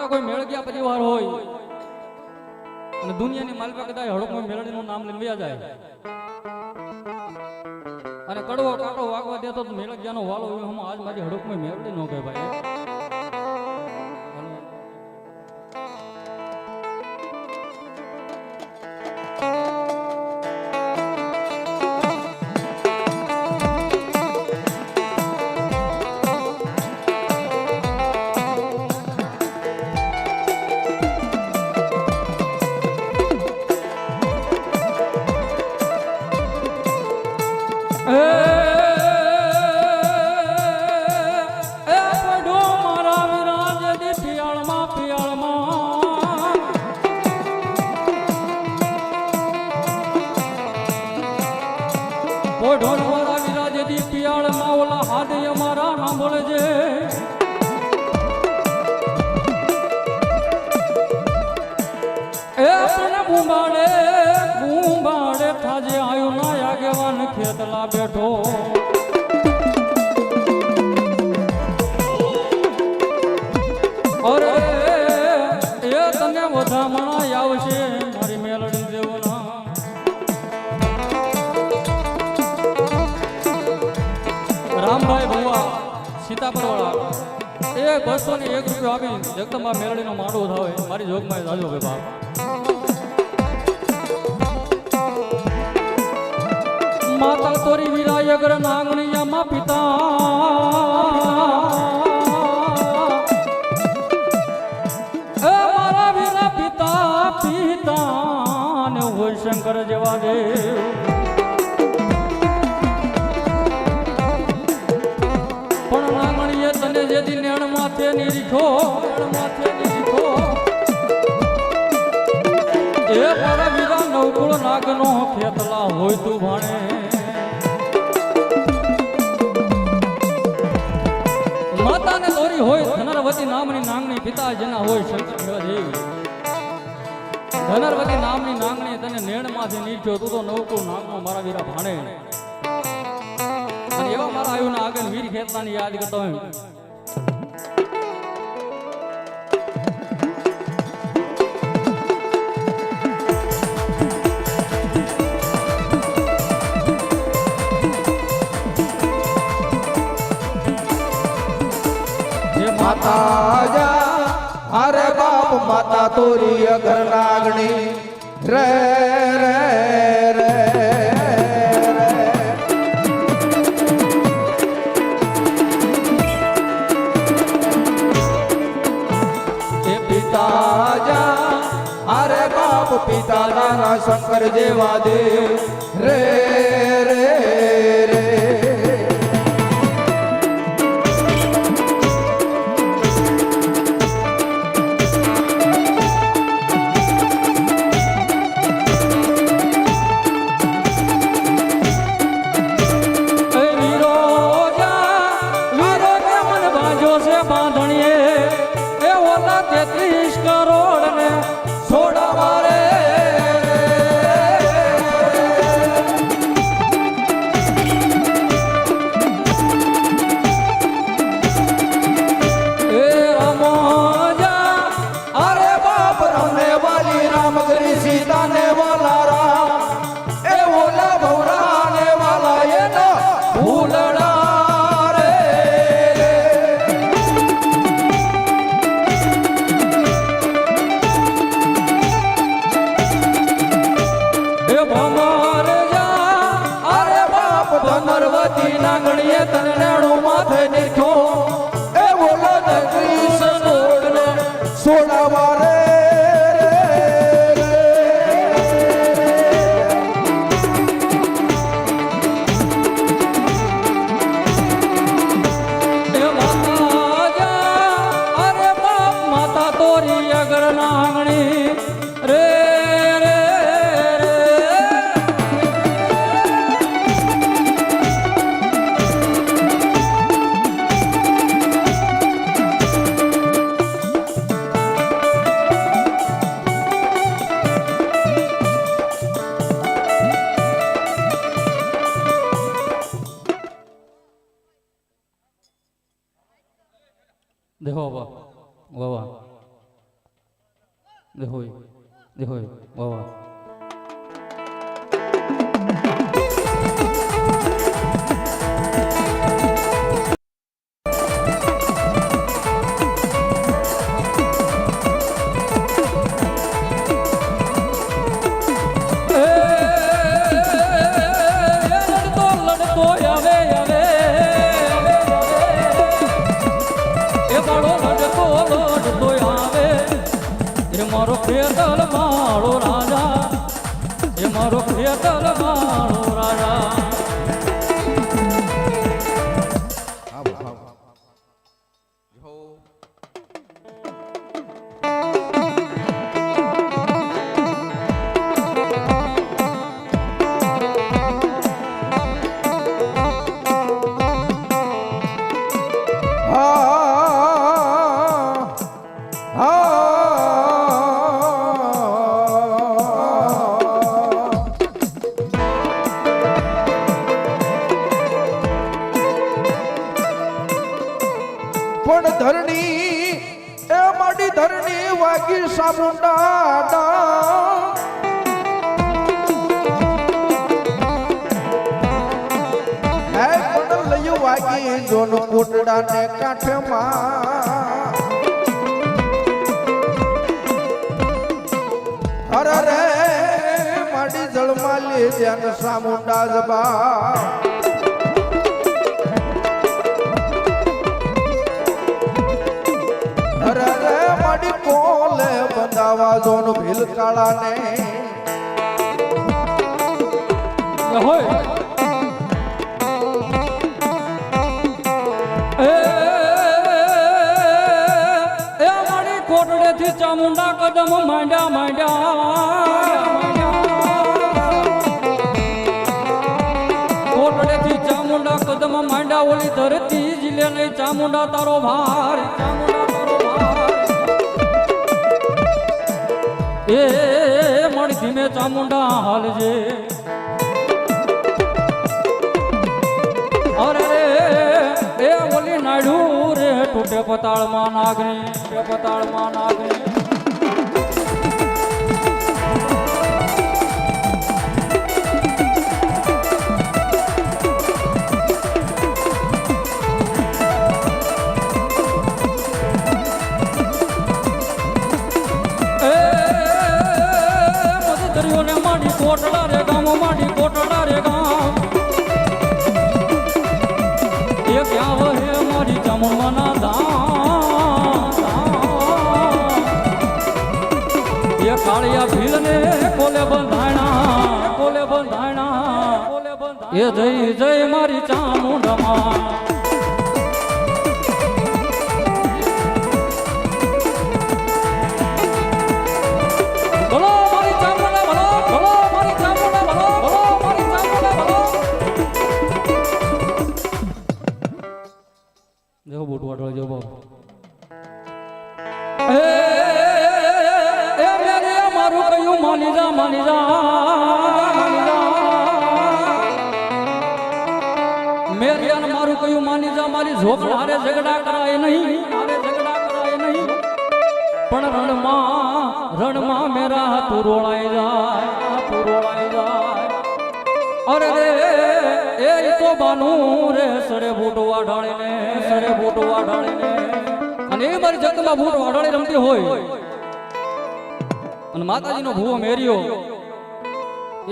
કડા કોઈ મેળગ્યા પરિવાર હોય. અને દુનિયાની માલપા કદાચ હડકમાં મેળડીનું નામ લઈને જાય. અને કડવો કાંટો વાગવા દેતો મેળગ્યાનો હમ આજ મારી હડકમાં મેળડી નો કહે બસો ને એક રૂપિયો આપી. જગદંબા મેલડીનો માંડવો થાય મારી જોગમાં જાજો ભાઈ બાપ. માતા તોરી વિરાયગર નાંગણીયામાં પિતા. વીરા પિતા પિતા ને હોય શંકર જેવા દેવ. ખેતલા હોય તું ભાણે. માતાને દોરી હોય, ધનરવતી નામની નાંગણી પિતા જેના હોય શંકર દેવ ધનરવતી નામની નાંગણી તને નેણમાંથી નીચો, તું તો નવકુળ નાગનો મારા વીરા ભાણે. અને એવા મારા આયુના આગળ વીર ખેતલાની યાદ કરતો હોય. હે માતા માતા જા અરે બાપ માતા તોરી અગર નાગણી રે રે રે રે. હે પિતા પિતા જા અરે બાપ પિતા તારા શંકર જેવા દેવ રે રે રે કરી ખેતલ માળો રાજા એ મારો ખેતર માળો ધરણી, એ માડી ધરણી વાગી સામુંડા વાગી જોન કોટડા ને કાંઠમાં? અરે રે, માડી જળમાં લે ધ્યાન સામુંડા જબા જોન ભીલ કાળા ને હોય. કોટડેથી ચામુંડા કદમ માંડ્યા માંડ્યા. કોટડેથી ચામુંડા કદમ માંડ્યા, ઓલી ધરતી નહીં ચામુંડા તારો ભાર. ચામુંડા એ મળી ધીમે ચામુંડા હાલજે. અરે એ ઓલી નાડ્યું રે તૂટે પતાળમાં તૂટે પતાળમાં નાગણી એ જય જય મારી ચામુંડામાં જો બૂટ વાટવા મારું કયું માની જા માની જા મારી ઝોકડ હારે ઝઘડા કરાય નહીં હારે ઝઘડા કરાય નહીં. પણ રણમાં રણમાં મેરા હાથું રોળાઈ જાય, હાથું રોળાઈ જાય. અરે એ તો બાનું રે સડે બૂટ ઢાળીને સડે બૂટ ઢાળીને અને એ મારી જગતમાં બૂટ વાઢાળી રમતી હોય. અને માતાજીનો ભૂવો મેર્યો.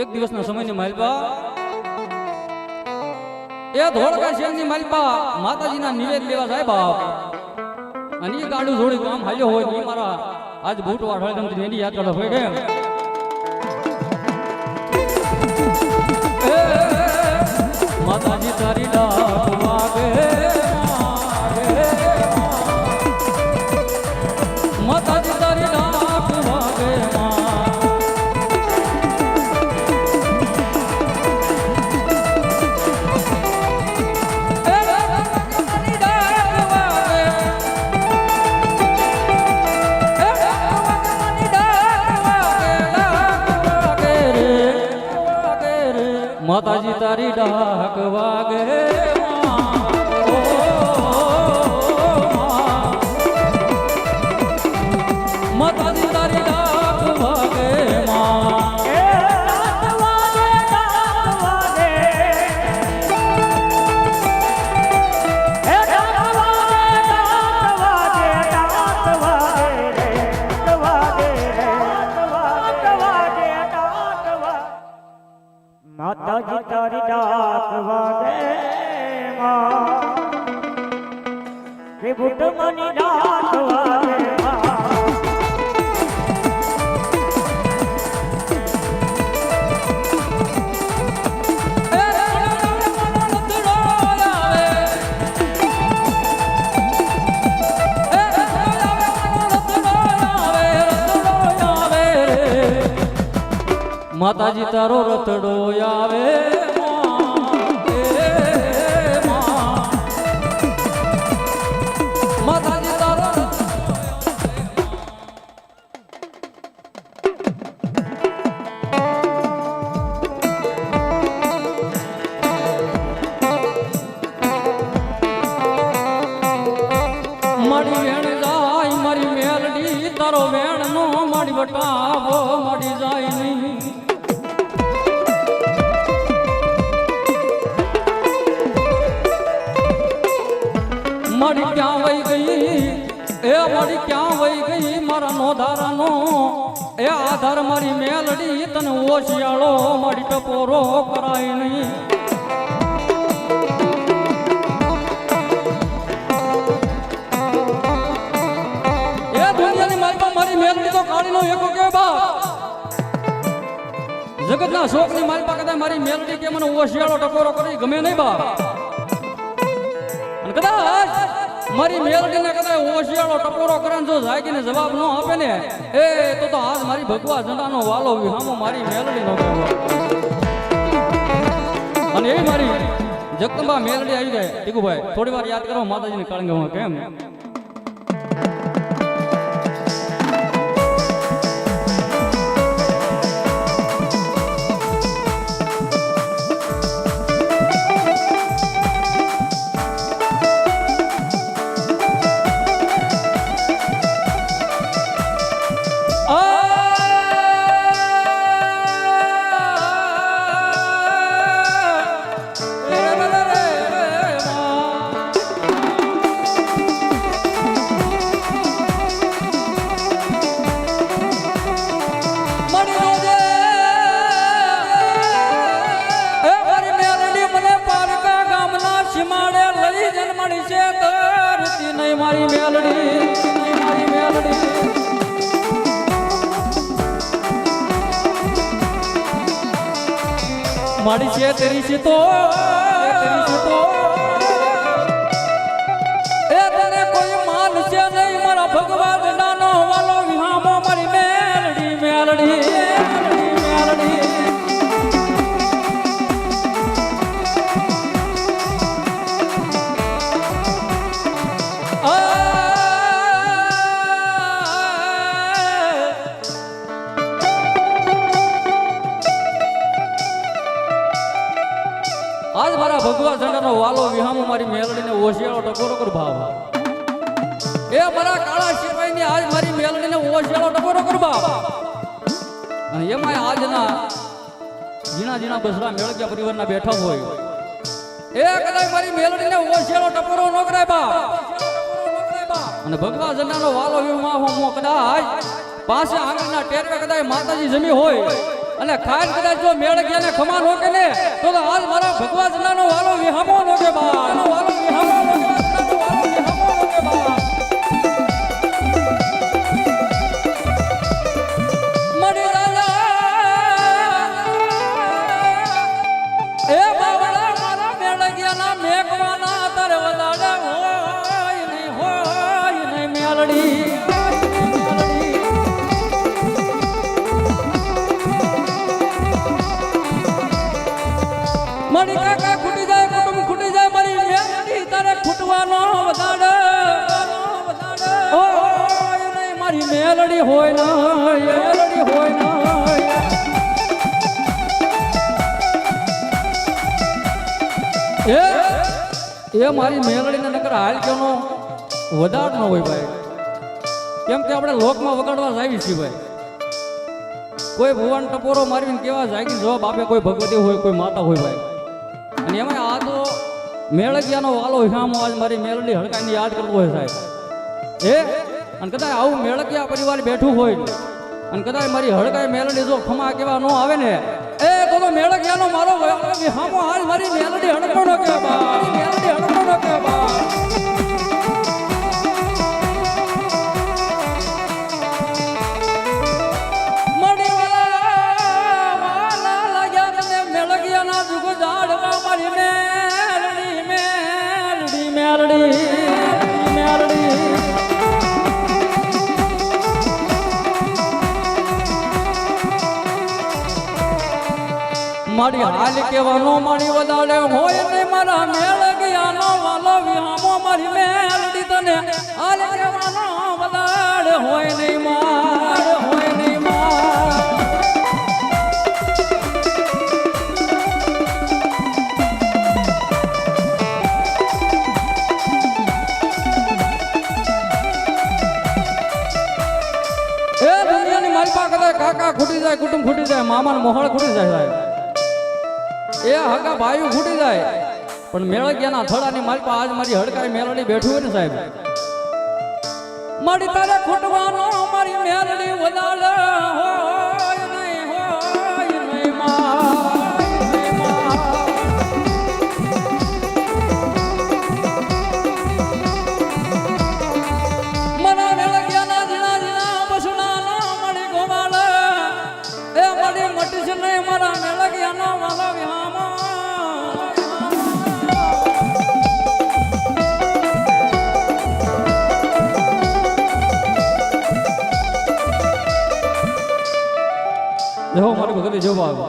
એક દિવસના સમયની માલપા એ ધોળકા શેરની માલપા માતાજીના નિવેદ લેવા સાહેબ અને એ ગાડું જોડી કામ હાલ્યો હોય ઈ મારા આજ બૂટ વાઢાળી રમતી એની યાદ કરો હોય કેમ માતાજી તારી ડાક વાગે. માતાજી તારો રતડો આવે. ધરનો નોધારાનો એ આધાર મારી મેલડી, તને ઓશિયાળો મારી ટપોરો કરાય નહીં. એ દુનિયાની માલપા મારી મેલડી તો મારી મેલડી કે મને ઓશિયાળો ટકોરો કરી ગમે નહીં બાપ. કદાચ મારી મેલડીને કદાચ ઓશિયાળો ટપોરો કરે જો જો જાગીને જવાબ ન આપે ને, એ તો તો હાલ મારી ભગવા ઝંડાનો વાલો હામો મારી મેલડી નો અને એ મારી જગદંબા મેલડી આવી જાય. ટીકુભાઈ થોડી વાર યાદ કરો માતાજીની કાળંગામાં, કેમ? મારી છે તેરી છે ઝંડાનો વાલો વિહામો મારી મેલડીને ઓશિયાળો ટકોરો કર ભાવ એ મારા કાળા શિવાયની આજ મારી મેલડીને ઓશિયાળો ટકોરો કર ભાવ અને એમાં આજના ઝીણા ઝીણા બસરા મેળગ્યા પરિવારના બેઠા હોય. એ કદાચ મારી મેલડીને ઓશિયાળો ટકોરો ન કરાય બાપ અને ભગવા નો વાલો વિહામો કદાચ પાસે આંગણના ટેરવે કદાચ માતાજી જમી હોય. અને ખાસ કદાચ જો મેળ ગયા ને ખમા નો કે ને, તો તો હાલ મારા ભગવાન જનાનો વાલો વિહામો નો કે બા વાલો મારી કાકા ખૂટી જાય, કુટુંબ ખૂટી જાય, મારી મેલડી તારે ખૂટવાનો વધારે. મારી મેલડી હોય ના મેલડી હોય ના. એ મારી મેલડીને નકર હાલ કેનો વધાર ન હોય ભાઈ. કેમ કે આપણે લોકમાં વગાડવા આવી છીએ ભાઈ. કોઈ ભુવન ટપોરો મારીને કેવા જાગી જવાબ આપે, કોઈ ભગવતી હોય, કોઈ માતા હોય ભાઈ. મેળગિયાનો વાલો હિસામો આજ મારી મેલડી હડકાઈને યાદ કરતો હોય સાહેબ. એ અને કદાચ આવું મેળગિયા પરિવાર બેઠું હોય અને કદાચ મારી હડકાઈ મેલડી જો ખમા કેવા ન આવે ને, એ તો મેળગિયાનો મારો હામો આજ મારી મેલડી હડકો ન કે બા મારી મેલડી હડકો ન કે મારી હાલ કેવાનો મારી વધારે હોય ને મારા મેળ ગયાનો વાલો વિહામો મારી મેલડી તને હાલ કેવાનો વધારે હોય ને માર, હોય ને માર. કાકા ખૂટી જાય, કુટુંબ ખૂટી જાય, મામાનો મોહળ ખૂટી જાય સાહેબ. એ હગા ભાઈ ફૂટી જાય. પણ મેળગ્યાના થડાની મારી પાસે આજ મારી હડકાઈ મેળડી બેઠું હોય ને સાહેબ. મારી તારે ખૂટવાનો મારી મેળડી વધારે મારી ભગતી જેવો આવે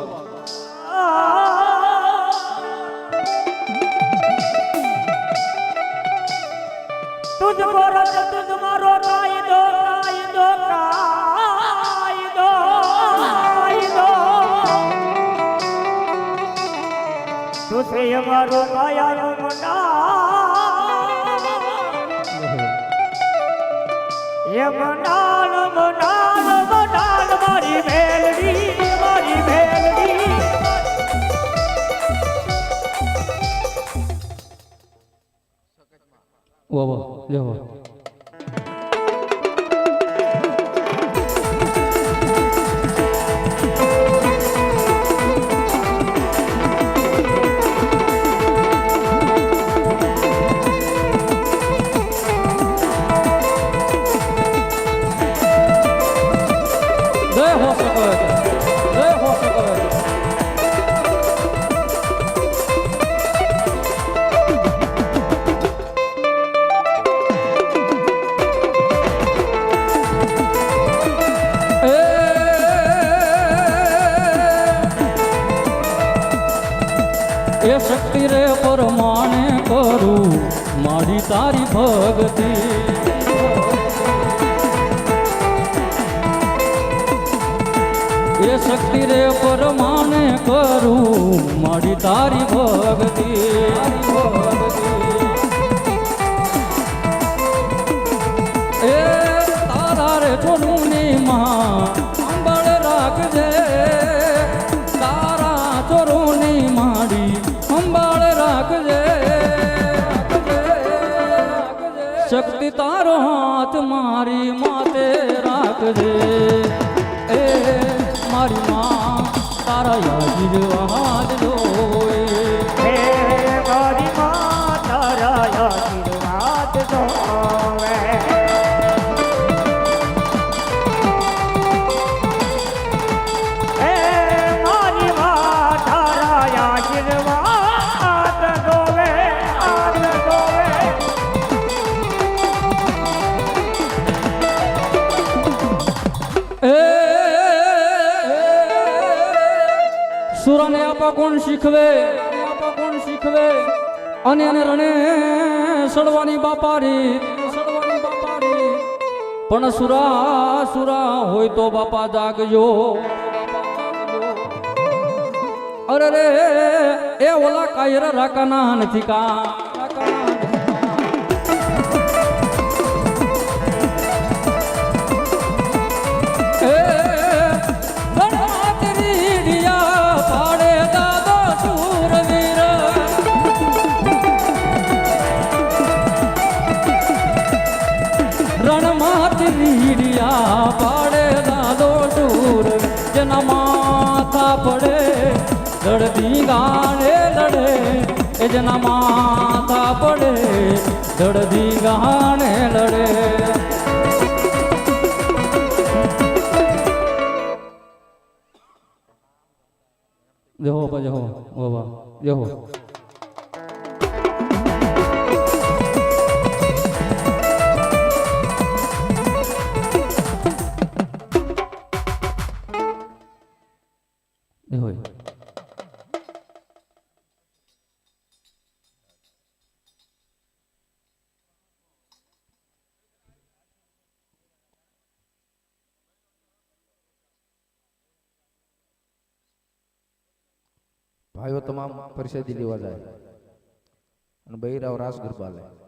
તુજકો રચ તુજ મારો કાયદો કાયદો કાયદો કાયદો તુસે મારો એ વાહ વાહ જેવો જય મારી તારી ભક્તિ. એ શક્તિ રે પરમાને કરું મારી તારી ભક્તિ. એ તારા રે ચોરુની માં, અંબળ રાખજે. તારો હાથ મારી માતે રાખજે. એ મારી માં, તારા યાદી હાથ જોએ મારી માતા તારા આશીર્વાદ દોવે હે શીખવે, બાપા કોણ શીખવે? અને એને રણે સડવાની બાપારી સડવાની બાપારી. પણ સુરા સુરા હોય તો બાપા જાગજો. અરે રે, એ ઓલા કાયરા રાકાના નથી કા? જેના માથા પડે દડદી ગાણે લડે. જહો જહો જહો. ભાઈઓ તમામ પરિષદી લેવા જાય. અને બૈરાવ રાસ ગરબા લે.